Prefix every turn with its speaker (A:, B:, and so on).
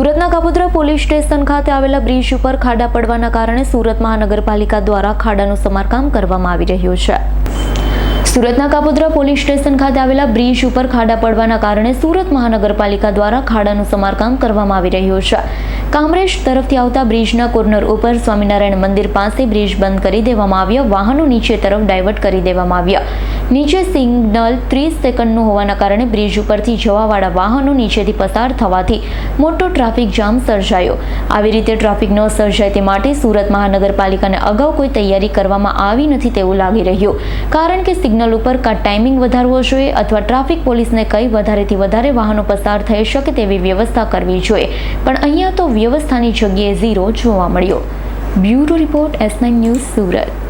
A: સુરતના Kapodra police station ખાતે આવેલા બ્રિજ ઉપર ખાડા પડવાના કારણે સુરત મહાનગરપાલિકા દ્વારા ખાડાનું સમારકામ કરવામાં આવી રહ્યું છે. સુરતના કાપોદ્રા પોલીસ સ્ટેશન ખાતે આવેલા બ્રિજ ઉપર ખાડા પડવાના કારણે સુરત મહાનગરપાલિકા દ્વારા ખાડાનું સમારકામ કરવામાં આવી રહ્યું છે. કામરેજ તરફથી આવતા બ્રિજના કોર્નર ઉપર સ્વામિનારાયણ મંદિર પાસે બ્રિજ બંધ કરી દેવામાં આવ્યા. વાહનો નીચે તરફ ડાયવર્ટ કરી દેવામાં આવ્યા. નીચે સિગ્નલ ત્રીસ સેકન્ડનું હોવાના કારણે બ્રિજ ઉપરથી જવાવાળા વાહનો નીચેથી પસાર થવાથી મોટો ટ્રાફિક જામ સર્જાયો. આવી રીતે ટ્રાફિક ન સર્જાય તે માટે સુરત મહાનગરપાલિકાને અગાઉ કોઈ તૈયારી કરવામાં આવી નથી તેવું લાગી રહ્યું. કારણ કે સિગ્નલ ઉપર કાં ટાઈમિંગ વધારવો જોઈએ અથવા ટ્રાફિક પોલીસને કઈ વધારેથી વધારે વાહનો પસાર થઈ શકે તેવી વ્યવસ્થા કરવી જોઈએ. પણ અહીંયા તો વ્યવસ્થાની જગ્યાએ ઝીરો જોવા મળ્યો. Bureau report S news Surat.